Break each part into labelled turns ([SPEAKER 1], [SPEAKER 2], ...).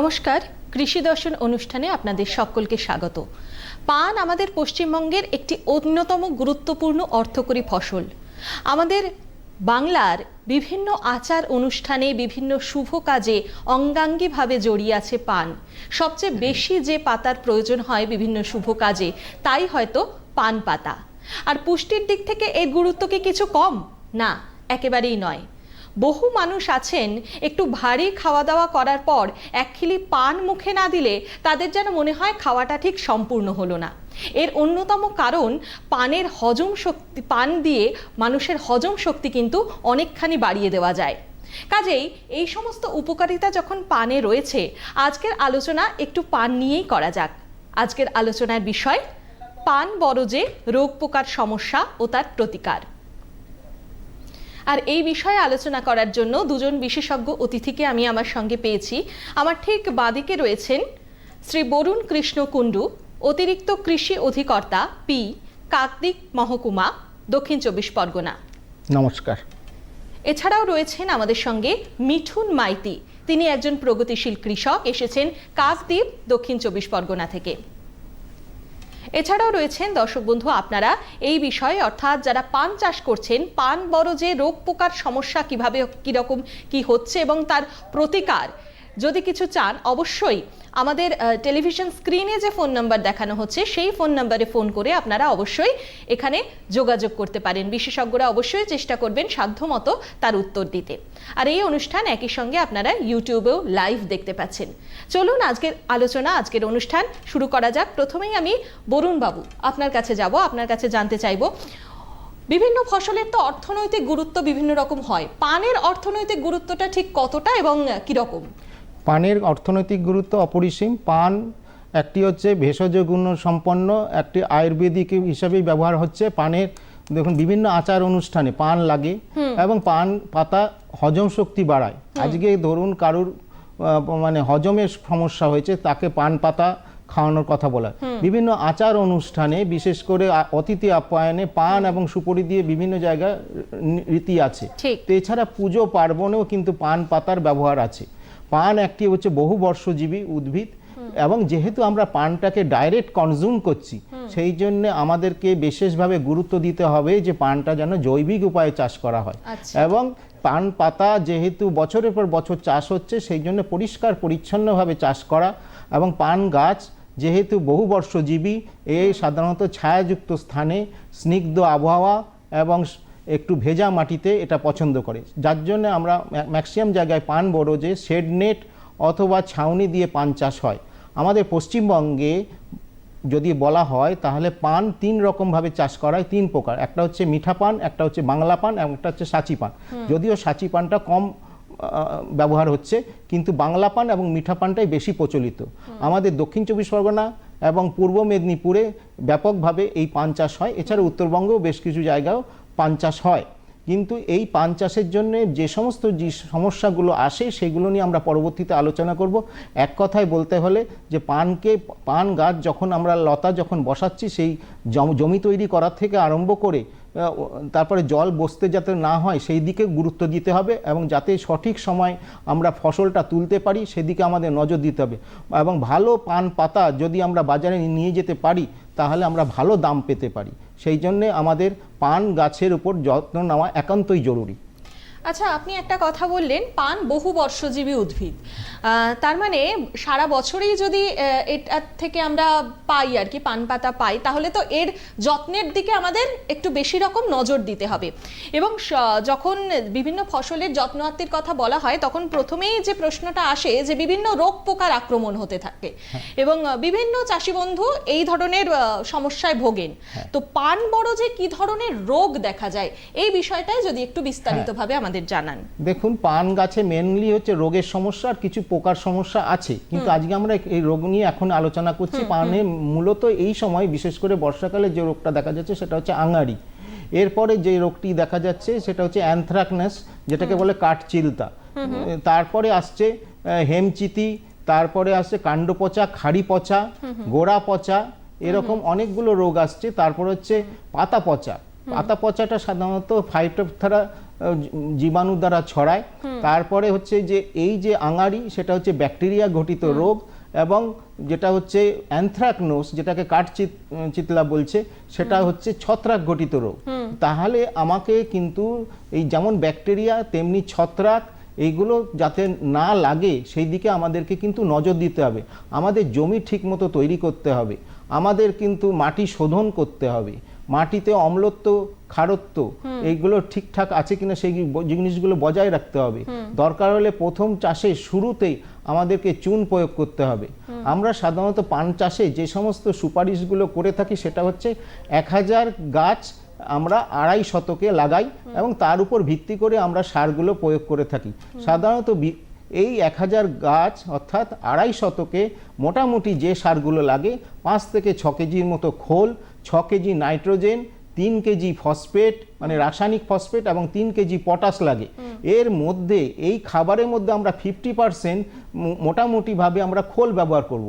[SPEAKER 1] নমস্কার, কৃষি দর্শন অনুষ্ঠানে আপনাদের সকলকে স্বাগত। পান আমাদের পশ্চিমবঙ্গের একটি অন্যতম গুরুত্বপূর্ণ অর্থকরী ফসল। আমাদের বাংলার বিভিন্ন আচার অনুষ্ঠানে বিভিন্ন শুভ কাজে অঙ্গাঙ্গিভাবে জড়িয়ে আছে পান। সবচেয়ে বেশি যে পাতার প্রয়োজন হয় বিভিন্ন শুভ কাজে, তাই হয়তো পান পাতা। আর পুষ্টির দিক থেকে এর গুরুত্ব কি কিছু কম? না, একেবারেই নয়। বহু মানুষ আছেন, একটু ভারী খাওয়া দাওয়া করার পর এক খিলি পান মুখে না দিলে তাদের যেন মনে হয় খাওয়াটা ঠিক সম্পূর্ণ হলো না। এর অন্যতম কারণ, পানের হজম শক্তি, পান দিয়ে মানুষের হজম শক্তি কিন্তু অনেকখানি বাড়িয়ে দেওয়া যায়। কাজেই এই সমস্ত উপকারিতা যখন পানে রয়েছে, আজকের আলোচনা একটু পান নিয়েই করা যাক। আজকের আলোচনার বিষয়, পান বরজে রোগ পোকার সমস্যা ও তার প্রতিকার। আর এই বিষয়ে আলোচনা করার জন্য দুজন বিশেষজ্ঞ অতিথিকে আমি আমার সঙ্গে পেয়েছি। আমার ঠিক বাদিকে রয়েছেন শ্রী বরুণ কৃষ্ণ কুণ্ডু অতিরিক্ত কৃষি অধিকর্তা পি কাকদ্বীপ মহকুমা দক্ষিণ চব্বিশ পরগনা।
[SPEAKER 2] নমস্কার।
[SPEAKER 1] এছাড়াও রয়েছেন আমাদের সঙ্গে মিঠুন মাইতি। তিনি একজন প্রগতিশীল কৃষক এসেছেন কাকদ্বীপ দক্ষিণ চব্বিশ পরগনা থেকে। এছাড়াও রয়েছেন দর্শক বন্ধু, আপনারা এই বিষয়ে, অর্থাৎ যারা পান চাষ করছেন, পান বড় যে রোগ পোকার সমস্যা কীভাবে, কীরকম, কি হচ্ছে এবং তার প্রতিকার, যদি কিছু চান, অবশ্যই আমাদের টেলিভিশন স্ক্রিনে যে ফোন নাম্বার দেখানো হচ্ছে, সেই ফোন নাম্বারে ফোন করে আপনারা অবশ্যই এখানে যোগাযোগ করতে পারেন। বিশেষজ্ঞরা অবশ্যই চেষ্টা করবেন সাধ্যমতো তার উত্তর দিতে। আর এই অনুষ্ঠান একই সঙ্গে আপনারা ইউটিউবেও লাইভ দেখতে পাচ্ছেন। চলুন আজকের আলোচনা, আজকের অনুষ্ঠান শুরু করা যাক। প্রথমেই আমি বরুণ বাবু আপনার কাছে যাব, আপনার কাছে জানতে চাইব। বিভিন্ন ফসলের তো অর্থনৈতিক গুরুত্ব বিভিন্ন রকম হয়। পানের অর্থনৈতিক গুরুত্বটা ঠিক কতটা এবং কীরকম?
[SPEAKER 2] পানের অর্থনৈতিক গুরুত্ব অপরিসীম। পান একটি হচ্ছে ভেষজ গুণ সম্পন্ন একটি আয়ুর্বেদিক হিসাবেই ব্যবহার হচ্ছে। পানের দেখুন বিভিন্ন আচার অনুষ্ঠানে পান লাগে এবং পান পাতা হজম শক্তি বাড়ায়। আজকে ধরুন কারুর মানে হজমের সমস্যা হয়েছে তাকে পান পাতা খাওয়ানোর কথা বলা। বিভিন্ন আচার অনুষ্ঠানে বিশেষ করে অতিথি আপ্যায়নে পান এবং সুপরি দিয়ে বিভিন্ন জায়গায় রীতি আছে। তো এছাড়া পুজো পার্বণেও কিন্তু পান পাতার ব্যবহার আছে। পান একটি হচ্ছে বহু বর্ষজীবী উদ্ভিদ এবং যেহেতু আমরা পানটাকে ডাইরেক্ট কনজিউম করছি সেই জন্য আমাদেরকে বিশেষভাবে গুরুত্ব দিতে হবে যে পানটা যেন জৈবিক উপায়ে চাষ করা হয়।
[SPEAKER 1] আচ্ছা।
[SPEAKER 2] এবং পান পাতা যেহেতু বছরের পর বছর চাষ হচ্ছে সেই জন্য পরিষ্কার পরিচ্ছন্নভাবে চাষ করা এবং পান গাছ যেহেতু বহু বর্ষজীবী এ সাধারণত ছায়াযুক্ত স্থানে স্নিগ্ধ আবহাওয়া এবং একটু ভেজা মাটিতে এটা পছন্দ করে। যার জন্য আমরা ম্যাক্সিমাম জায়গায় পান বরজে শেড নেট অথবা ছাউনি দিয়ে পান চাষ হয়। আমাদের পশ্চিমবঙ্গে যদি বলা হয় তাহলে পান তিন রকমভাবে চাষ করা হয় তিন প্রকার। একটা হচ্ছে মিঠা পান একটা হচ্ছে বাংলা পান এবং একটা হচ্ছে সাচি পান। যদিও সাচি পানটা কম ব্যবহার হচ্ছে কিন্তু বাংলা পান এবং মিঠা পানটাই বেশি প্রচলিত। আমাদের দক্ষিণ চব্বিশ পরগনা এবং পূর্ব মেদিনীপুরে ব্যাপকভাবে এই পান চাষ হয়। এছাড়া উত্তরবঙ্গেও বেশ কিছু জায়গাও পান চাষ হয়। কিন্তু এই পান চাষের জন্য যে সমস্ত যে সমস্যাগুলো আসে, সেগুলো নিয়ে আমরা পরবর্তীতে আলোচনা করব। এক কথায় বলতে হলে যে পানকে, পান গাছ যখন আমরা, লতা যখন বসাচ্ছি, সেই জমি তৈরি করার থেকে আরম্ভ করে তারপরে জল বসতে যাতে না হয়, সেই দিকে গুরুত্ব দিতে হবে এবং যাতে সঠিক সময় আমরা ফসলটা তুলতে পারি, সেদিকে আমাদের নজর দিতে হবে। এবং ভালো পান পাতা যদি আমরা বাজারে নিয়ে যেতে পারি তাহলে আমরা ভালো দাম পেতে পারি। সেই জন্যে আমাদের পান গাছের উপর যত্ন নেওয়া একান্তই জরুরি।
[SPEAKER 1] আচ্ছা আপনি একটা কথা বললেন পান বহু বর্ষজীবী উদ্ভিদ। তার মানে সারা বছরেই যদি এটার থেকে আমরা পাই আর কি পান পাতা পাই তাহলে তো এর যত্নের দিকে আমাদের একটু বেশি রকম নজর দিতে হবে। এবং যখন বিভিন্ন ফসলের যত্নার্থীর কথা বলা হয় তখন প্রথমেই যে প্রশ্নটা আসে যে বিভিন্ন রোগ পোকার আক্রমণ হতে থাকে। এবং বিভিন্ন চাষি বন্ধু এই ধরনের সমস্যায় ভোগেন। তো পান বড় যে কি ধরনের রোগ দেখা যায় এই বিষয়টাই যদি একটু বিস্তারিতভাবে আমাদের জানান।
[SPEAKER 2] দেখুন পান গাছে মেনলি হচ্ছে রোগের সমস্যা আর কিছু পোকার সমস্যা আছে। কিন্তু আজকে আমরা এই রোগ নিয়ে এখন আলোচনা করছি। পানে মূলত এই সময় বিশেষ করে বর্ষাকালে যে রোগটা দেখা যাচ্ছে সেটা হচ্ছে আঙারি এরপরে যে রোগটি দেখা যাচ্ছে সেটা হচ্ছে অ্যানথ্রাকনেস যেটাকে বলে কাঠচিলতা। তারপরে আসছে হেমচিতি তারপরে আসছে কাণ্ড পচা খাড়ি পচা গোড়া পচা এরকম অনেকগুলো রোগ আসছে। তারপর হচ্ছে পাতা পচা পাতা পচাটা সাধারণত ফাইটোপথেরা জীবাণু দ্বারা ছড়ায়। তারপরে হচ্ছে যে এই যে আঙারি সেটা হচ্ছে ব্যাকটেরিয়া ঘটিত রোগ এবং যেটা হচ্ছে অ্যানথ্রাকনোস যেটাকে কাঠচিত চিতলা বলছে সেটা হচ্ছে ছত্রাক ঘটিত রোগ। তাহলে আমাকে কিন্তু এই যেমন ব্যাকটেরিয়া তেমনি ছত্রাক এইগুলো যাতে না লাগে সেই দিকে আমাদেরকে কিন্তু নজর দিতে হবে। আমাদের জমি ঠিকমতো তৈরি করতে হবে। আমাদের কিন্তু মাটি শোধন করতে হবে। মাটিতে অম্লত্ব খারত্ব এইগুলো ঠিকঠাক আছে কিনা সেই জিনিসগুলো বজায় রাখতে হবে। দরকার হলে প্রথম চাষে শুরুতেই আমাদেরকে চুন প্রয়োগ করতে হবে। আমরা সাধারণত পান চাষে যে সমস্ত সুপারিশগুলো করে থাকি সেটা হচ্ছে এক হাজার গাছ আমরা আড়াই শতকে লাগাই এবং তার উপর ভিত্তি করে আমরা সারগুলো প্রয়োগ করে থাকি। সাধারণত এই এক হাজার গাছ অর্থাৎ আড়াই শতকে মোটামুটি যে সারগুলো লাগে পাঁচ থেকে ছ কেজির মতো খোল ছ কেজি নাইট্রোজেন তিন কেজি ফসফেট মানে রাসায়নিক ফসফেট এবং তিন কেজি পটাশ লাগে। এর মধ্যে এই খাবারের মধ্যে আমরা ফিফটি পার্সেন্ট মোটামুটিভাবে আমরা খোল ব্যবহার করব।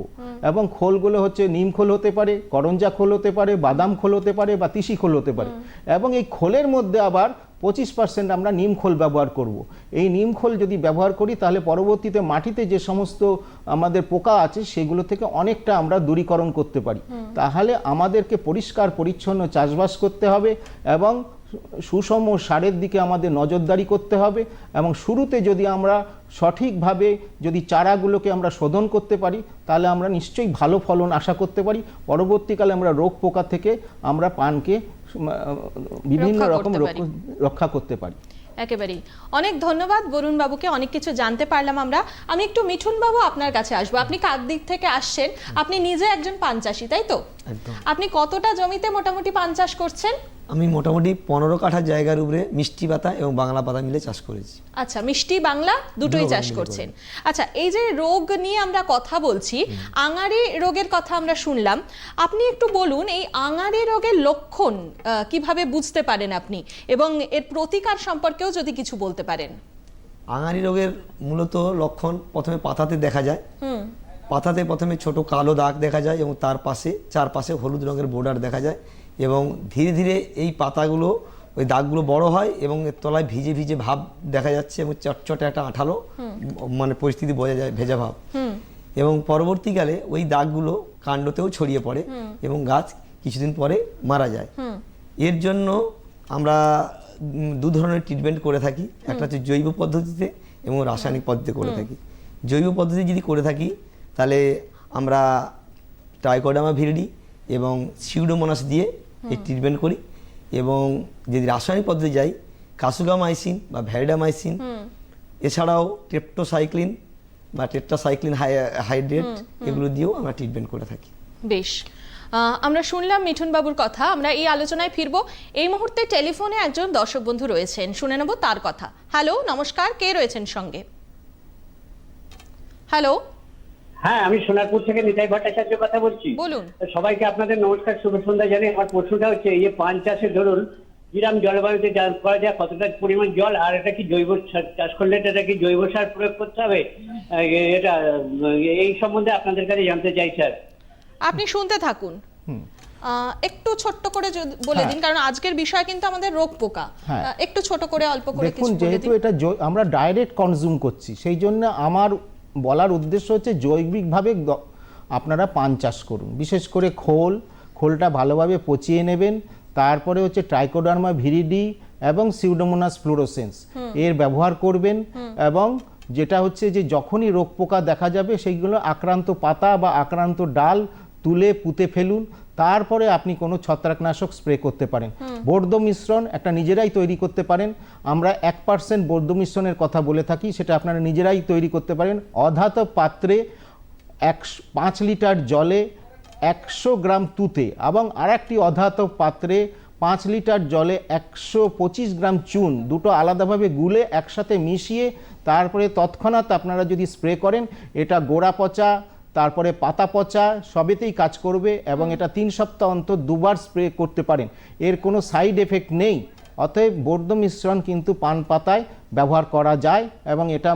[SPEAKER 2] এবং খোলগুলো হচ্ছে নিম খোল হতে পারে করঞ্জা খোল হতে পারে বাদাম খোল হতে পারে বা তিসি খোল হতে পারে। এবং এই খোলের মধ্যে আবার পঁচিশ পার্সেন্ট আমরা নিমখোল ব্যবহার করব। এই নিমখোল যদি ব্যবহার করি তাহলে পরবর্তীতে মাটিতে যে সমস্ত আমাদের পোকা আছে সেগুলো থেকে অনেকটা আমরা দূরীকরণ করতে পারি। তাহলে আমাদেরকে পরিষ্কার পরিচ্ছন্ন চাষবাস করতে হবে এবং সুষম সারের দিকে আমাদের নজরদারি করতে হবে এবং শুরুতে যদি আমরা সঠিকভাবে যদি চারাগুলোকে আমরা শোধন করতে পারি তাহলে আমরা নিশ্চয়ই ভালো ফলন আশা করতে পারি। পরবর্তীকালে আমরা রোগ পোকা থেকে আমরা পানকে বিভিন্ন রকম রক্ষা করতে পারি।
[SPEAKER 1] একেবারেই। অনেক ধন্যবাদ বরুণ বাবুকে অনেক কিছু জানতে পারলাম আমরা। আমি একটু মিঠুন বাবু আপনার কাছে আসব। আপনি কার দিক থেকে আসছেন? আপনি নিজে একজন পান চাষি তাই তো? আপনি কতটা জমিতে মোটামুটি পান চাষ করছেন?
[SPEAKER 3] আমি মোটামুটি পনেরো কাঠা জায়গার উপরে মিষ্টি পাতা এবং বাংলা পাতা মিলে চাষ করেছি।
[SPEAKER 1] আচ্ছা মিষ্টি বাংলা দুটোই চাষ করছেন। আচ্ছা এই যে রোগ নিয়ে আমরা কথা বলছি আঙারি রোগের কথা আমরা শুনলাম। আপনি একটু বলুন এই আঙারি রোগের লক্ষণ কীভাবে বুঝতে পারেন আপনি? এবং এর প্রতিকার সম্পর্কেও যদি কিছু বলতে পারেন।
[SPEAKER 3] আঙারি রোগের মূলত লক্ষণ প্রথমে পাতাতে দেখা যায়। পাতাতে প্রথমে ছোট কালো দাগ দেখা যায় এবং তার পাশে চারপাশে হলুদ রঙের বর্ডার দেখা যায়। এবং ধীরে ধীরে এই পাতাগুলো ওই দাগগুলো বড় হয় এবং এর তলায় ভিজে ভিজে ভাব দেখা যাচ্ছে এবং চটচটে একটা আঠালো মানে পরিস্থিতি বোঝা যায় ভেজা ভাব। এবং পরবর্তীকালে ওই দাগগুলো কাণ্ডতেও ছড়িয়ে পড়ে এবং গাছ কিছুদিন পরে মারা যায়। এর জন্য আমরা দু ধরনের ট্রিটমেন্ট করে থাকি। একটা হচ্ছে জৈব পদ্ধতিতে এবং রাসায়নিক পদ্ধতিতে করে থাকি। জৈব পদ্ধতি যদি করে থাকি তাহলে আমরা ট্রাইকোডামা ভিরিডি এবং সিউডোমোনাস দিয়ে এই ট্রিটমেন্ট করি এবং যদি রাসায়নিক পদ্ধতি যাই কাসুগামাইসিন বা ভ্যারিডামাইসিন এছাড়াও ট্রেপ্টোসাইক্লিন বা টেট্রাসাইক্লিন হাইড্রেট এগুলো দিয়েও আমরা ট্রিটমেন্ট করে থাকি।
[SPEAKER 1] বেশ। আমরা শুনলাম মিঠুন বাবুর কথা আমরা এই আলোচনায় ফিরবো। এই মুহূর্তে টেলিফোনে একজন দর্শক বন্ধু রয়েছেন শুনে নেব তার কথা। হ্যালো নমস্কার কে রয়েছেন সঙ্গে? হ্যালো?
[SPEAKER 4] হ্যাঁ আমি সোনারপুর থেকে নিতাই ভট্টাচার্য কথা বলছি।
[SPEAKER 1] বলুন।
[SPEAKER 4] সবাইকে আপনাদের নমস্কার শুভ সন্ধ্যা জানিয়ে আমার প্রশ্নটা হচ্ছে এই যে পান চাষে ধরুন কিরাম জলবায়ুতে চাষ করা যায় কতটা পরিমাণ জল আর এটা কি জৈব চাষ করলে এটা কি জৈব সার প্রয়োগ করতে হবে? এটা এই সম্বন্ধে আপনাদের কাছে জানতে চাই স্যার।
[SPEAKER 1] আপনি শুনতে থাকুন। আহ, একটু ছোট্ট করে যদি বলে দিন কারণ আজকের বিষয় কিন্তু আমাদের রোগ পোকা।
[SPEAKER 2] হ্যাঁ।
[SPEAKER 1] একটু ছোট করে অল্প করে
[SPEAKER 2] দেখুন
[SPEAKER 1] কিছু
[SPEAKER 2] যেহেতু এটা আমরা ডাইরেক্ট কনজিউম করছি সেই জন্য আমার বলার উদ্দেশ্য হচ্ছে জৈবিকভাবে আপনারা পান চাষ করুন। বিশেষ করে খোল খোলটা ভালোভাবে পচিয়ে নেবেন। তারপরে হচ্ছে ট্রাইকোডার্মা ভিরিডি এবং সিউডোমোনাস ফ্লোরোসেন্স। এর ব্যবহার করবেন এবং যেটা হচ্ছে যে যখনই রোগ পোকা দেখা যাবে সেইগুলো আক্রান্ত পাতা বা আক্রান্ত ডাল তুলে পুঁতে ফেলুন। তারপরে আপনি কোনো ছত্রাকনাশক স্প্রে করতে পারেন। বর্ধ মিশ্রণ একটা নিজেরাই তৈরি করতে পারেন। আমরা এক পার্সেন্ট বর্ধ মিশ্রণের কথা বলে থাকি সেটা আপনারা নিজেরাই তৈরি করতে পারেন। অধাতব পাত্রে একশো পাঁচ লিটার জলে একশো গ্রাম তুতে এবং আরেকটি অধাতব পাত্রে পাঁচ লিটার জলে একশো পঁচিশ গ্রাম চুন দুটো আলাদাভাবে গুলে একসাথে মিশিয়ে তারপরে তৎক্ষণাৎ আপনারা যদি স্প্রে করেন এটা গোড়া পচা তারপরে পাতা পচা সবেতেই কাজ করবে এবং এটা তিন সপ্তাহ অন্তর দুবার স্প্রে করতে পারেন। এর কোনো সাইড এফেক্ট নেই। অতএব বর্ধ মিশ্রণ কিন্তু পান পাতায় ব্যবহার করা যায় এবং এটা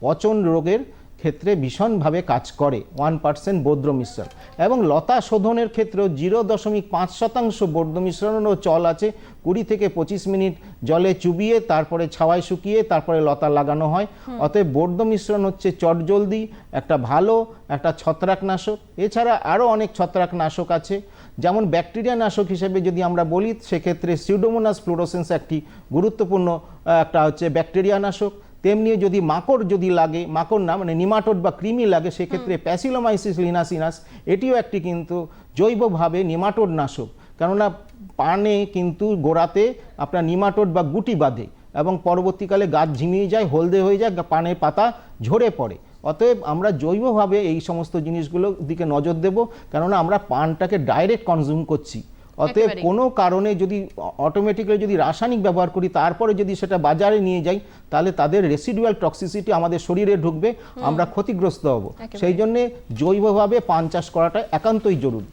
[SPEAKER 2] পচন রোগের ক্ষেত্রে ভীষণভাবে কাজ করে ওয়ান পার্সেন্ট বৌদ্ধ মিশ্রণ। এবং লতা শোধনের ক্ষেত্রেও জিরো দশমিক পাঁচ শতাংশ বৌদ্ধ মিশ্রণও চল আছে। কুড়ি থেকে পঁচিশ মিনিট জলে চুবিয়ে তারপরে ছাওয়ায় শুকিয়ে তারপরে লতা লাগানো হয়। অতএব বৌদ্ধ মিশ্রণ হচ্ছে চটজলদি একটা ভালো একটা ছত্রাকনাশক। এছাড়া আরও অনেক ছত্রাকনাশক আছে। যেমন ব্যাকটেরিয়া নাশক হিসেবে যদি আমরা বলি সেক্ষেত্রে সিউডোমোনাস ফ্লোরোসেন্স একটি গুরুত্বপূর্ণ একটা হচ্ছে ব্যাকটেরিয়া নাশক তেমনি যদি মাকড় যদি লাগে মাকড় না মানে নিমাটোড বা কৃমি লাগে সেক্ষেত্রে প্যাসিলোমাইসিস লিনাসিনাস এটিও একটি কিন্তু জৈবভাবে নিমাটোড নাশক। কেননা পানে কিন্তু গোড়াতে আপনার নিমাটোড বা গুটি বাঁধে এবং পরবর্তীকালে গাছ ঝিমিয়ে যায় হলদে হয়ে যায় পানের পাতা ঝরে পড়ে। অতএব আমরা জৈবভাবে এই সমস্ত জিনিসগুলোর দিকে নজর দেব কেননা আমরা পানটাকে ডাইরেক্ট কনজিউম করছি। অতএব কোনো কারণে যদি অটোমেটিক্যালি যদি রাসায়নিক ব্যবহার করি তারপরে যদি সেটা বাজারে নিয়ে যাই তাহলে তাদের রেসিডুয়াল টক্সিসিটি আমাদের শরীরে ঢুকবে আমরা ক্ষতিগ্রস্ত হব। সেই জন্যে জৈবভাবে পান চাষ করাটা একান্তই জরুরি।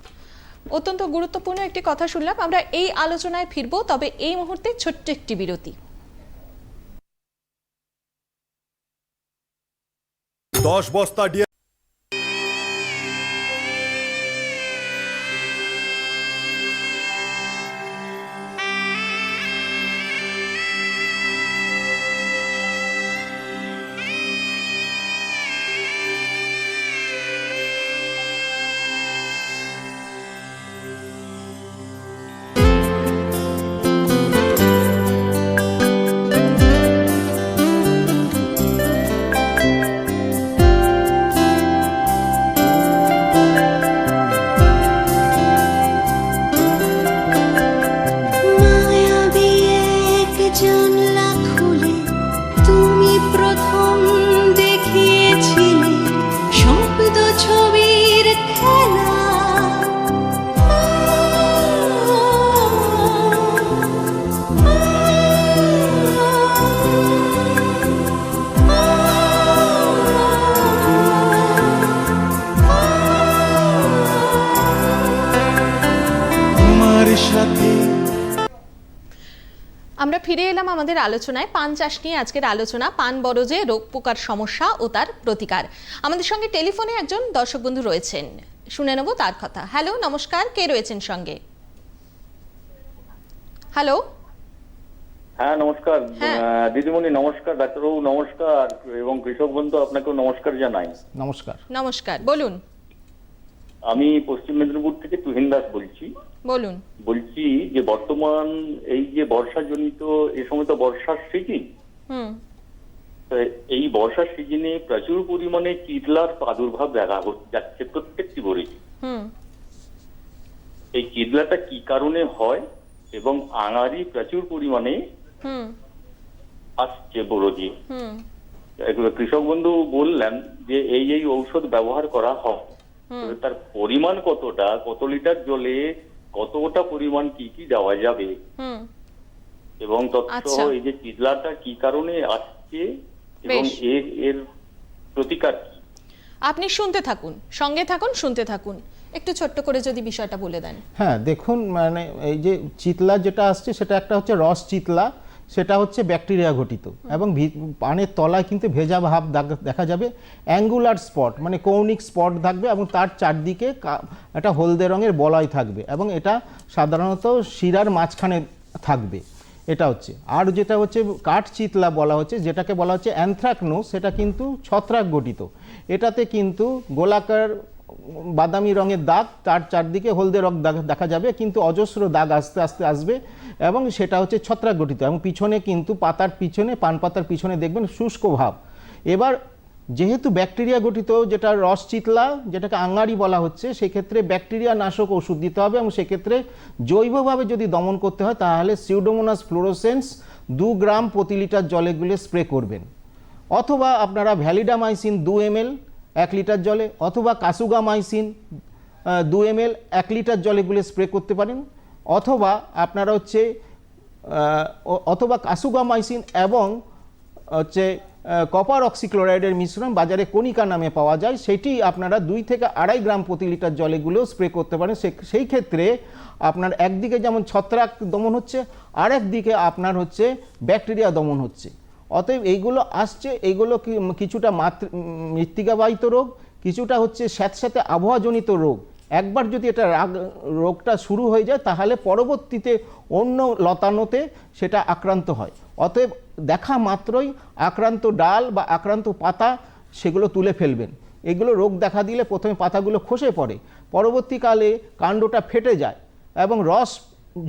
[SPEAKER 1] অত্যন্ত গুরুত্বপূর্ণ একটি কথা শুনলাম। আমরা এই আলোচনায় ফিরবো তবে এই মুহূর্তে ছোট্ট একটি বিরতি।
[SPEAKER 5] দশ বস্তা
[SPEAKER 1] আমাদের আলোচনায় পান চাষ নিয়ে আজকের আলোচনা পান বরজে রোগ পোকার সমস্যা ও তার প্রতিকার। আমাদের সঙ্গে টেলিফোনে একজন দর্শক বন্ধু রয়েছেন। শুনে নেব তার কথা। হ্যালো নমস্কার। কে রয়েছেন সঙ্গে? হ্যালো?
[SPEAKER 6] হ্যাঁ নমস্কার।
[SPEAKER 1] হ্যাঁ।
[SPEAKER 6] দিদিমণি নমস্কার। ডাক্তারবাবু নমস্কার। এবং কৃষক বন্ধু আপনাকেও নমস্কার জানাই।
[SPEAKER 2] নমস্কার।
[SPEAKER 1] নমস্কার। বলুন।
[SPEAKER 6] আমি পশ্চিম মেদিনীপুর থেকে তুহিন দাস বলছি।
[SPEAKER 1] বলুন।
[SPEAKER 6] বলছি যে বর্তমান এই যে বর্ষাজনিত এই সময় তো বর্ষার সিজন এই বর্ষার সিজনে প্রচুর পরিমাণে চিতলার প্রাদুর্ভাব দেখা যাচ্ছে প্রত্যেকটি বরেছি এই চিতলাটা কি কারণে হয় এবং আঙারি প্রচুর পরিমাণে আসছে বড়দি
[SPEAKER 1] দিয়ে
[SPEAKER 6] এগুলো কৃষক বন্ধু বললেন যে এই এই ঔষধ ব্যবহার করা হয়। তার পরিমাণ কতটা কত লিটার জলে কতটা পরিমাণ কি কি দেওয়া যাবে? এবং তথ্য
[SPEAKER 1] আচ্ছা।
[SPEAKER 6] এই যে চিদলাটা কি কারণে আসছে এবং এর এর প্রতিকার কি?
[SPEAKER 1] আপনি শুনতে থাকুন সঙ্গে থাকুন শুনতে থাকুন। একটু ছোট্ট করে যদি বিষয়টা বলে দেন।
[SPEAKER 2] হ্যাঁ দেখুন মানে এই যে চিতলা যেটা আসছে সেটা একটা হচ্ছে রস চিতলা। সেটা হচ্ছে ব্যাকটেরিয়া ঘটিত। এবং পানের তলায় কিন্তু ভেজা ভাব দেখা যাবে। অ্যাঙ্গুলার স্পট মানে কৌণিক স্পট থাকবে এবং তার চারদিকে একটা হলদে রঙের বলয় থাকবে এবং এটা সাধারণত শিরার মাঝখানে থাকবে। এটা হচ্ছে। আর যেটা হচ্ছে, কাঠ চিতলা বলা হচ্ছে, যেটাকে বলা হচ্ছে অ্যানথ্রাকনো সেটা কিন্তু ছত্রাক গঠিত এটাতে কিন্তু গোলাকার বাদামি রঙের দাগ, তার চারদিকে হলদে রং দাগ দেখা যাবে, কিন্তু অজস্র দাগ আস্তে আস্তে আসবে এবং সেটা হচ্ছে ছত্রাক গঠিত এবং পিছনে কিন্তু পাতার পিছনে, পান পাতার পিছনে দেখবেন শুষ্ক ভাব। এবার যেহেতু ব্যাকটেরিয়া গঠিত, যেটা রস চিতলা যেটাকে আঙারি বলা হচ্ছে, সেক্ষেত্রে ব্যাকটেরিয়া নাশক ওষুধ দিতে হবে এবং সেক্ষেত্রে জৈবভাবে যদি দমন করতে হয়, তাহলে সিউডোমোনাস ফ্লোরোসেন্স দু গ্রাম প্রতি লিটার জলে গুলে স্প্রে করবেন। অথবা আপনারা ভ্যালিডামাইসিন দু এমএল এক লিটার জলে অথবা কাসুগামাইসিন দু এম এল এক লিটার জলে গুলে স্প্রে করতে পারেন। অথবা আপনারা হচ্ছে অথবা কাসুগামাইসিন এবং হচ্ছে কপার অক্সিক্লোরাইডের মিশ্রণ বাজারে কণিকা নামে পাওয়া যায়, সেটি আপনারা দুই থেকে আড়াই গ্রাম প্রতি লিটার জলে গুলেও স্প্রে করতে পারেন। সেই ক্ষেত্রে আপনার একদিকে যেমন ছত্রাক দমন হচ্ছে আর একদিকে আপনার হচ্ছে ব্যাকটেরিয়া দমন হচ্ছে। অতএব এইগুলো আসছে, এইগুলো কিছুটা মাতৃ, মৃত্তিকাবাহিত রোগ, কিছুটা হচ্ছে স্যাঁতস্যাঁতে আবহাওয়াজনিত রোগ। একবার যদি এটা রাগ, রোগটা শুরু হয়ে যায়, তাহলে পরবর্তীতে অন্য লতানোতে সেটা আক্রান্ত হয়। অতএব দেখা মাত্রই আক্রান্ত ডাল বা আক্রান্ত পাতা সেগুলো তুলে ফেলবেন। এগুলো রোগ দেখা দিলে প্রথমে পাতাগুলো খসে পড়ে। পরবর্তীকালে কাণ্ডটা ফেটে যায় এবং রস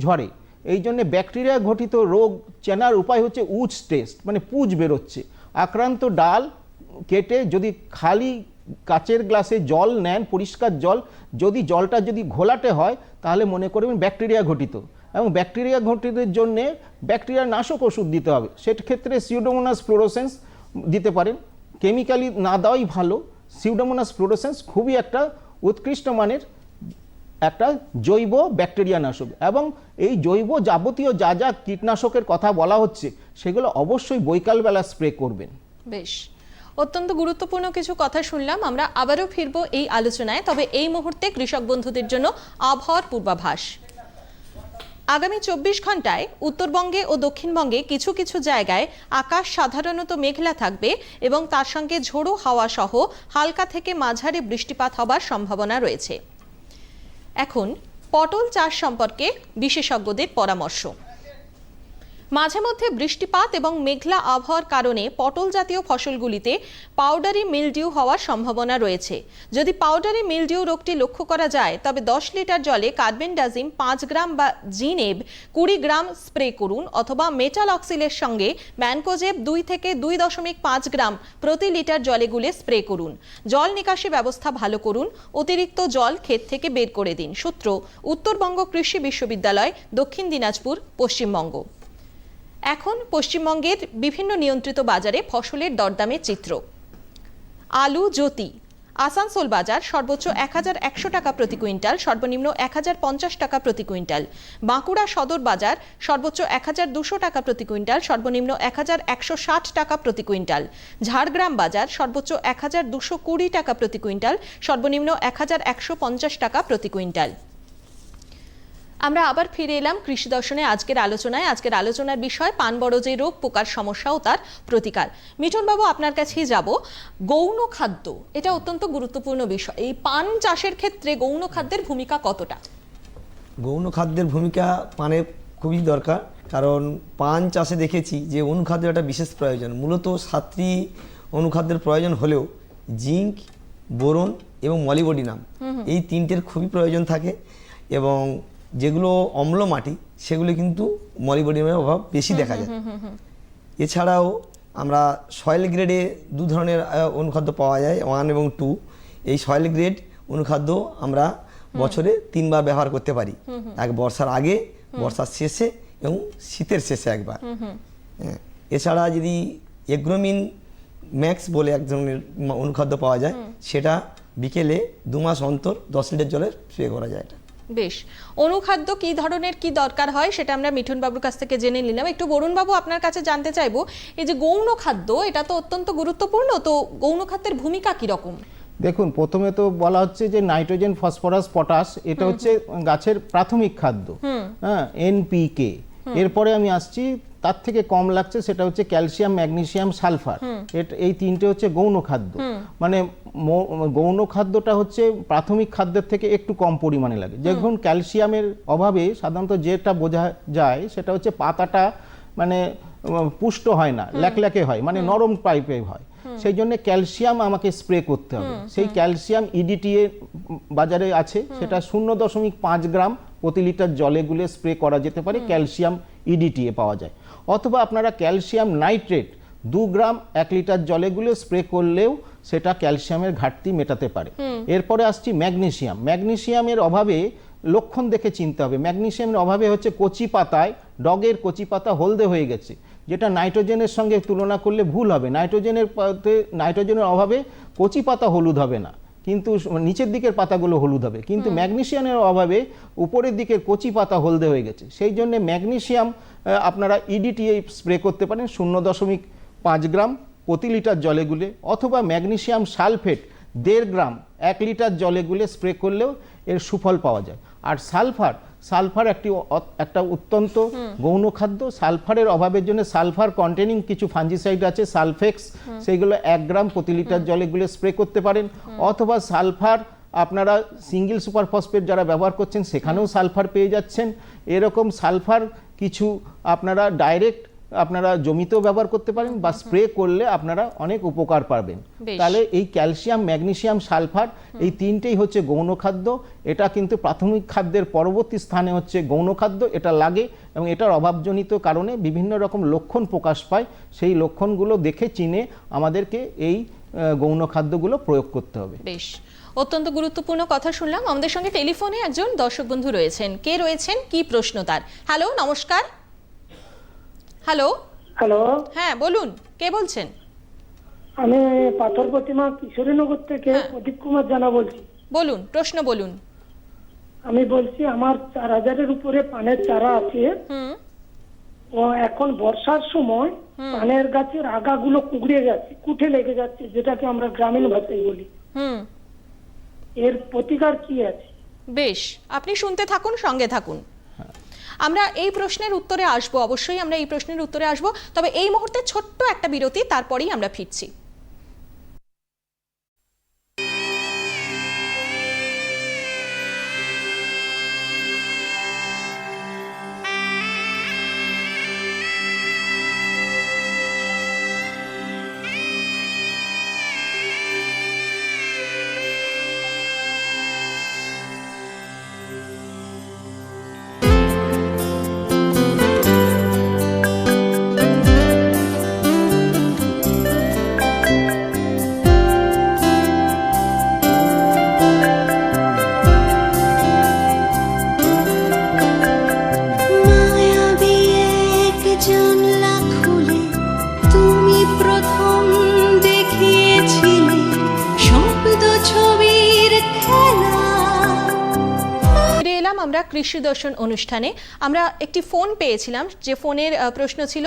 [SPEAKER 2] ঝরে। এই জন্যে ব্যাকটেরিয়া ঘটিত রোগ চেনার উপায় হচ্ছে উচ টেস্ট মানে পুজ বেরোচ্ছে। আক্রান্ত ডাল কেটে যদি খালি কাচের গ্লাসে জল নেন, পরিষ্কার জল, যদি জলটা যদি ঘোলাটে হয়, তাহলে মনে করবেন ব্যাকটেরিয়া ঘটিত। এবং ব্যাকটেরিয়া ঘটিতের জন্যে ব্যাকটেরিয়া নাশক ওষুধ দিতে হবে। সেক্ষেত্রে সিউডোমোনাস ফ্লোরোসেন্স দিতে পারেন। কেমিক্যালি না দেওয়াই ভালো। সিউডোমোনাস ফ্লোরোসেন্স খুবই একটা উৎকৃষ্ট মানের একটা জৈব ব্যাকটেরিয়া নাশক এবং এই জৈব যাবতীয় যা যা কীটনাশকের কথা বলা হচ্ছে, সেগুলো অবশ্যই বৈকালবেলা স্প্রে করবেন।
[SPEAKER 1] বেশ। অত্যন্ত গুরুত্বপূর্ণ কিছু কথা শুনলাম, আমরা আবারও ফিরবো এই আলোচনায়। তবে এই মুহূর্তে কৃষক বন্ধুদের জন্য আবহাওয়ার পূর্বাভাস। আগামী চব্বিশ ঘন্টায় উত্তরবঙ্গে ও দক্ষিণবঙ্গে কিছু কিছু জায়গায় আকাশ সাধারণত মেঘলা থাকবে এবং তার সঙ্গে ঝোড়ো হাওয়া সহ হালকা থেকে মাঝারি বৃষ্টিপাত হবার সম্ভাবনা রয়েছে। এখন পটল চাষ সম্পর্কে বিশেষজ্ঞদের পরামর্শ। মাঝে মধ্যে বৃষ্টিপাত এবং মেঘলা আবহাওয়ার কারণে পটল জাতীয় ফসলগুলিতে পাউডারি মিলডিউ হওয়ার সম্ভাবনা রয়েছে। যদি পাউডারি মিলডিউ রোগটি লক্ষ্য করা যায়, তবে দশ লিটার জলে কার্বেন্ডাজিম পাঁচ গ্রাম বা জিনেব কুড়ি গ্রাম স্প্রে করুন অথবা মেটাল অক্সিলের সঙ্গে ম্যানকোজেব দুই থেকে দুই দশমিক পাঁচ গ্রাম প্রতি লিটার জলে গুলে স্প্রে করুন। জল নিকাশি ব্যবস্থা ভালো করুন। অতিরিক্ত জল ক্ষেত থেকে বের করে দিন। সূত্র, উত্তরবঙ্গ কৃষি বিশ্ববিদ্যালয়, দক্ষিণ দিনাজপুর, পশ্চিমবঙ্গ। এখন পশ্চিমবঙ্গের বিভিন্ন নিয়ন্ত্রিত বাজারে ফসলের দরদামের চিত্র। আলু, জ্যোতি, আসানসোল বাজার সর্বোচ্চ এক হাজার একশো টাকা প্রতি কুইন্টাল, সর্বনিম্ন এক হাজার পঞ্চাশ টাকা প্রতি কুইন্টাল। বাঁকুড়া সদর বাজার সর্বোচ্চ এক হাজার দুশো টাকা প্রতি কুইন্টাল, সর্বনিম্ন এক হাজার একশো ষাট টাকা প্রতি কুইন্টাল। ঝাড়গ্রাম বাজার সর্বোচ্চ এক হাজার দুশো কুড়ি টাকা প্রতি কুইন্টাল, সর্বনিম্ন এক হাজার একশো পঞ্চাশ টাকা প্রতি কুইন্টাল। আমরা আবার ফিরে এলাম কৃষি দর্শনে আজকের আলোচনায়। আজকের আলোচনার বিষয় পান বড়জে রোগ পোকার সমস্যা ও তার প্রতিকার। মিঠুনবাবু আপনার কাছেই যাব। গৌণ খাদ্য এটা অত্যন্ত গুরুত্বপূর্ণ বিষয়। এই পান চাষের ক্ষেত্রে গৌণ খাদ্যের ভূমিকা কতটা?
[SPEAKER 3] গৌণ খাদ্যের ভূমিকা পানে খুবই দরকার। কারণ পান চাষে দেখেছি যে অনুখাদ্য একটা বিশেষ প্রয়োজন। মূলত সাতটি অনুখাদ্যের প্রয়োজন হলেও জিঙ্ক বোরন এবং মলিবডিনাম এই তিনটের খুবই প্রয়োজন থাকে এবং যেগুলো অম্ল মাটি সেগুলো কিন্তু মলিবডিনামের অভাব বেশি দেখা যায়। এছাড়াও আমরা সয়েল গ্রেডে দু ধরনের অনুখাদ্য পাওয়া যায় ওয়ান এবং টু এই সয়েল গ্রেড অনুখাদ্য আমরা বছরে তিনবার ব্যবহার করতে পারি। এক বর্ষার আগে বর্ষার শেষে এবং শীতের শেষে একবার। হ্যাঁ, এছাড়া যদি এগ্রোমিন ম্যাক্স বলে এক ধরনের অনুখাদ্য পাওয়া যায় সেটা বিকেলে দু মাস অন্তর দশ লিটার জলে স্প্রে করা যায় এটা।
[SPEAKER 1] বেশ। অনুখাদ্য কি ধরনের কি দরকার হয় সেটা আমরা মিঠুন বাবুর কাছ থেকে জেনে নিলাম। একটু বরুণ বাবু আপনার কাছে জানতে চাইব এই যে গৌণ খাদ্য এটা তো অত্যন্ত গুরুত্বপূর্ণ তো গৌণ খাদ্যের ভূমিকা কি রকম
[SPEAKER 2] দেখুন প্রথমে তো বলা হচ্ছে যে নাইট্রোজেন ফসফরাস পটাশ এটা হচ্ছে গাছের প্রাথমিক খাদ্য। হ্যাঁ এনপিকে এরপরে আমি আসছি তার থেকে কম লাগছে সেটা হচ্ছে ক্যালসিয়াম ম্যাগনেসিয়াম সালফার। এই তিনটে হচ্ছে গৌণ খাদ্য। মানে গৌণ খাদ্যটা হচ্ছে প্রাথমিক খাদ্যের থেকে একটু কম পরিমাণে লাগে। যখন ক্যালসিয়ামের অভাবে সাধারণত যেটা বোঝা যায় সেটা হচ্ছে পাতাটা মানে পুষ্ট হয় না ল্যাকল্যাকে হয় মানে নরম টাইপের হয়। সেই জন্য ক্যালসিয়াম আমাকে স্প্রে করতে হবে। সেই ক্যালসিয়াম ইডিটিএ বাজারে আছে সেটা শূন্য দশমিক পাঁচ গ্রাম প্রতি লিটার জলে গুলে স্প্রে করা যেতে পারে ক্যালসিয়াম ইডিটিএ পাওয়া যায়। অথবা আপনারা ক্যালসিয়াম নাইট্রেট দু গ্রাম এক লিটার জলে গুলে স্প্রে করলেও সেটা ক্যালসিয়ামের ঘাটতি মেটাতে পারে। এরপরে আসছি ম্যাগনেশিয়াম ম্যাগনেশিয়ামের অভাবে লক্ষণ দেখে চিনতে হবে। ম্যাগনেশিয়ামের অভাবে হচ্ছে কচি পাতায় ডগের কচি পাতা হলদে হয়ে গেছে যেটা নাইট্রোজেনের সঙ্গে তুলনা করলে ভুল হবে। নাইট্রোজেনের নাইট্রোজেনের অভাবে কচি পাতা হলুদ হবে না। কিন্তু নিচের দিকের পাতাগুলো হলুদ হবে। কিন্তু ম্যাগনেশিয়ামের অভাবে উপরের দিকের কচি পাতা হলদে হয়ে গেছে। সেই জন্য ম্যাগনেশিয়াম আপনারা ইডিটিএ স্প্রে করতে পারেন শূন্য দশমিক পাঁচ গ্রাম প্রতি লিটার জলে গুলে অথবা ম্যাগনেশিয়াম সালফেট দেড় গ্রাম এক লিটার জলে গুলে স্প্রে করলেও এর সুফল পাওয়া যায়। আর সালফার সালফার একটি একটা অত্যন্ত গৌণ খাদ্য। সালফারের অভাবের জন্য সালফার কন্টেনিং কিছু ফাঞ্জিসাইড আছে সালফেক্স সেইগুলো এক গ্রাম প্রতি লিটার জলে গুলে স্প্রে করতে পারেন। অথবা সালফার আপনারা সিঙ্গেল সুপার ফসফেট যারা ব্যবহার করছেন সেখানেও সালফার পেয়ে যাচ্ছেন। এরকম সালফার কিছু আপনারা ডাইরেক্ট আপনারা জমিতেও ব্যবহার করতে পারেন বা স্প্রে করলে আপনারা অনেক উপকার পাবেন। তাহলে এই ক্যালসিয়াম ম্যাগনেসিয়াম সালফার এই তিনটেই হচ্ছে গৌণ খাদ্য। এটা কিন্তু প্রাথমিক খাদ্যের পরবর্তী স্থানে হচ্ছে গৌণ খাদ্য এটা লাগে এবং এটার অভাবজনিত কারণে বিভিন্ন রকম লক্ষণ প্রকাশ পায়। সেই লক্ষণগুলো দেখে চিনে আমাদেরকে এই গৌণ খাদ্যগুলো প্রয়োগ করতে হবে।
[SPEAKER 1] বেশ। অত্যন্ত গুরুত্বপূর্ণ কথা শুনলাম। আমাদের সঙ্গে টেলিফোনে একজন দর্শক বন্ধু রয়েছেন। কে রয়েছেন? কি প্রশ্ন তার? হ্যালো নমস্কার। হ্যালো
[SPEAKER 7] হ্যালো
[SPEAKER 1] হ্যাঁ বলুন কে বলছেন?
[SPEAKER 7] আমি পাথর প্রতিমা কিশোরীনগর থেকে
[SPEAKER 1] হ্যাঁ।
[SPEAKER 7] প্রদীপ কুমার জানা বলছি।
[SPEAKER 1] বলুন প্রশ্ন বলুন।
[SPEAKER 7] আমি বলছি আমার চার হাজারের উপরে পানের চারা আছে। ও এখন বর্ষার সময় পানের গাছের আগাগুলো কুগড়ে যাচ্ছে কুঠে লেগে যাচ্ছে যেটাকে আমরা গ্রামীণ ভাষায় বলি।
[SPEAKER 1] হুম।
[SPEAKER 7] এর প্রতিকার কি আছে?
[SPEAKER 1] বেশ আপনি শুনতে থাকুন সঙ্গে থাকুন। আমরা এই প্রশ্নের উত্তরে আসব, অবশ্যই আমরা এই প্রশ্নের উত্তরে আসব। তবে এই মুহূর্তে ছোট্ট একটা বিরতি, তারপরেই আমরা ফিরছি। কৃষি দর্শন অনুষ্ঠানে আমরা একটি ফোন পেয়েছিলাম যে ফোনের প্রশ্ন ছিল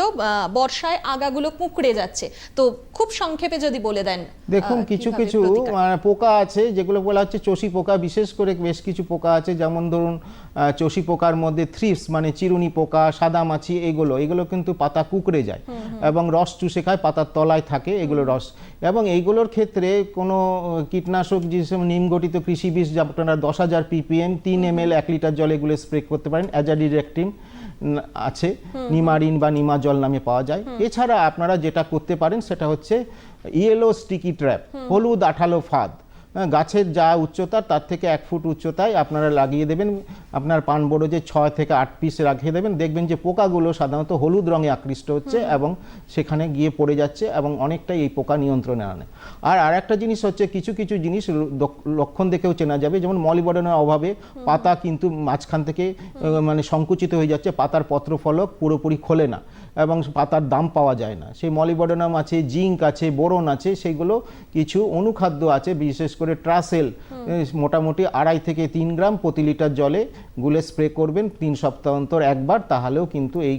[SPEAKER 1] বর্ষায় আগাগুলো কুঁকড়ে যাচ্ছে। তো খুব সংক্ষেপে যদি বলে দেন
[SPEAKER 2] দেখুন কিছু কিছু পোকা আছে যেগুলো বলা হচ্ছে চষি পোকা বিশেষ করে বেশ কিছু পোকা আছে যেমন ধরুন চষি পোকার মধ্যে থ্রিপস মানে চিরুনি পোকা সাদা মাছি এগুলো এগুলো কিন্তু পাতা কুকড়ে যায় এবং রস চুষে খায় পাতার তলায় থাকে এগুলো রস। এবং এইগুলোর ক্ষেত্রে কোনো কীটনাশক যেসব নিম গঠিত কৃষি বিষ আপনারা দশ হাজার পিপিএম তিন এম এল এক লিটার জলে এগুলো স্প্রে করতে পারেন অ্যাজাডিরেকটিন আছে নিমারিন বা নিমা জল নামে পাওয়া যায়। এছাড়া আপনারা যেটা করতে পারেন সেটা হচ্ছে ইয়েলো স্টিকি ট্র্যাপ হলুদ আঠালো ফাঁদ। গাছের যা উচ্চতা তার থেকে এক ফুট উচ্চতায় আপনারা লাগিয়ে দেবেন। আপনার পান বড় যে ছয় থেকে আট পিস রাখিয়ে দেবেন। দেখবেন যে পোকাগুলো সাধারণত হলুদ রঙে আকৃষ্ট হচ্ছে এবং সেখানে গিয়ে পড়ে যাচ্ছে এবং অনেকটাই এই পোকা নিয়ন্ত্রণে আনে। আর আরেকটা জিনিস হচ্ছে কিছু কিছু জিনিস লক্ষণ দেখেও চেনা যাবে। যেমন মলিবডনের অভাবে পাতা কিন্তু মাঝখান থেকে মানে সংকুচিত হয়ে যাচ্ছে। পাতার পত্রফলক পুরোপুরি খোলে না। এবং পাতার দাম পাওয়া যায় না। সেই মলিবডনাম আছে জিঙ্ক আছে বোরন আছে সেগুলো কিছু অনুখাদ্য আছে বিশেষ করে ট্রাসেল। মোটামুটি আড়াই থেকে তিন গ্রাম প্রতি লিটার জলে গুলে স্প্রে করবেন। তিন সপ্তাহ অন্তর একবার তাহলেও কিন্তু এই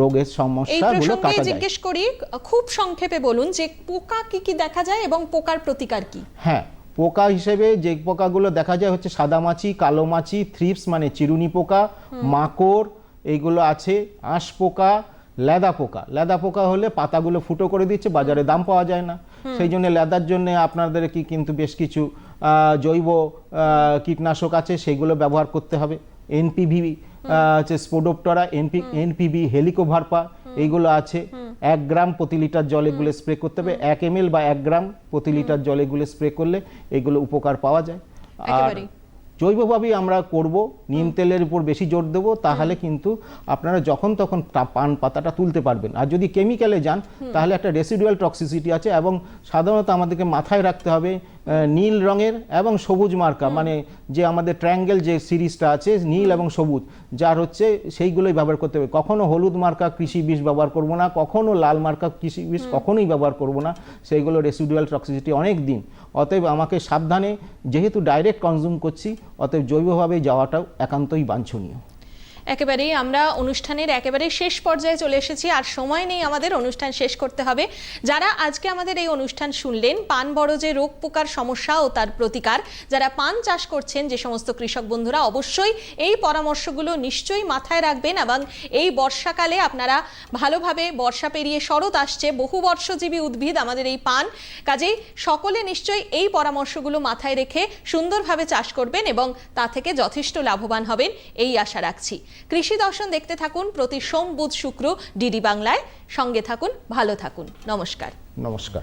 [SPEAKER 2] রোগের সমস্যাগুলো কাটা যায়।
[SPEAKER 1] জিজ্ঞেস করি খুব সংক্ষেপে বলুন যে পোকা কি কি দেখা যায় এবং পোকার প্রতিকার কি?
[SPEAKER 2] হ্যাঁ পোকা হিসেবে যে পোকাগুলো দেখা যায় হচ্ছে সাদা মাছি কালো মাছি থ্রিপস মানে চিরুনি পোকা মাকড় এইগুলো আছে আঁশ পোকা লেদা পোকা। লেদা পোকা হলে পাতাগুলো ফুটো করে দিচ্ছে বাজারে দাম পাওয়া যায় না। সেই জন্য লেদার জন্য আপনাদের কি কিন্তু বেশ কিছু জৈব কীটনাশক আছে সেগুলো ব্যবহার করতে হবে। এনপিভি হচ্ছে স্পোডোপটরা এনপি এনপিভি হেলিকোভারপা এইগুলো আছে। এক গ্রাম প্রতি লিটার জলে গুলে স্প্রে করতে হবে। এক এম বা এক গ্রাম প্রতি লিটার জলে গুলে স্প্রে করলে এগুলো উপকার পাওয়া যায়। আর। জৈবভাবেই আমরা করব নিম তেলের উপর বেশি জোর দেবো তাহলে কিন্তু আপনারা যখন তখন পান পাতাটা তুলতে পারবেন। আর যদি কেমিক্যালে যান তাহলে একটা রেসিডুয়াল টক্সিসিটি আছে এবং সাধারণত আমাদেরকে মাথায় রাখতে হবে নীল রঙের এবং সবুজ মার্কা মানে যে আমাদের ট্রায়াঙ্গেল যে সিরিজটা আছে নীল এবং সবুজ যার হচ্ছে সেইগুলোই ব্যবহার করতে হবে। কখনো হলুদ মার্কা কৃষি বিষ ব্যবহার করব না কখনো লাল মার্কা কৃষি বিষ কখনোই ব্যবহার করব না সেইগুলো রেসিডুয়াল টক্সিসিটি অনেক দিন। অতএব আমাকে সাবধানে যেহেতু ডাইরেক্ট কনজিউম করছি অতএব জৈবভাবে যাওয়াটাও একান্তই বাঞ্ছনীয়।
[SPEAKER 1] একেবারেই আমরা অনুষ্ঠানের একেবারে শেষ পর্যায়ে চলে এসেছি, আর সময় নেই আমাদের অনুষ্ঠান শেষ করতে হবে। যারা আজকে আমাদের এই অনুষ্ঠান শুনলেন, পান বড়জে রোগ পোকার সমস্যা ও তার প্রতিকার, যারা পান চাষ করছেন, যে সমস্ত কৃষক বন্ধুরা, অবশ্যই এই পরামর্শগুলো নিশ্চয়ই মাথায় রাখবেন এবং এই বর্ষাকালে আপনারা ভালোভাবে বর্ষা পেরিয়ে শরৎ আসছে, বহু বর্ষজীবী উদ্ভিদ আমাদের এই পান। কাজেই সকলে নিশ্চয়ই এই পরামর্শগুলো মাথায় রেখে সুন্দরভাবে চাষ করবেন এবং তা থেকে যথেষ্ট লাভবান হবেন, এই আশা রাখছি। কৃষি দর্শন দেখতে থাকুন। প্রতি সোম, বুধ, শুক্র, ডিডি বাংলায়। সঙ্গে থাকুন, ভালো থাকুন। নমস্কার।
[SPEAKER 2] নমস্কার।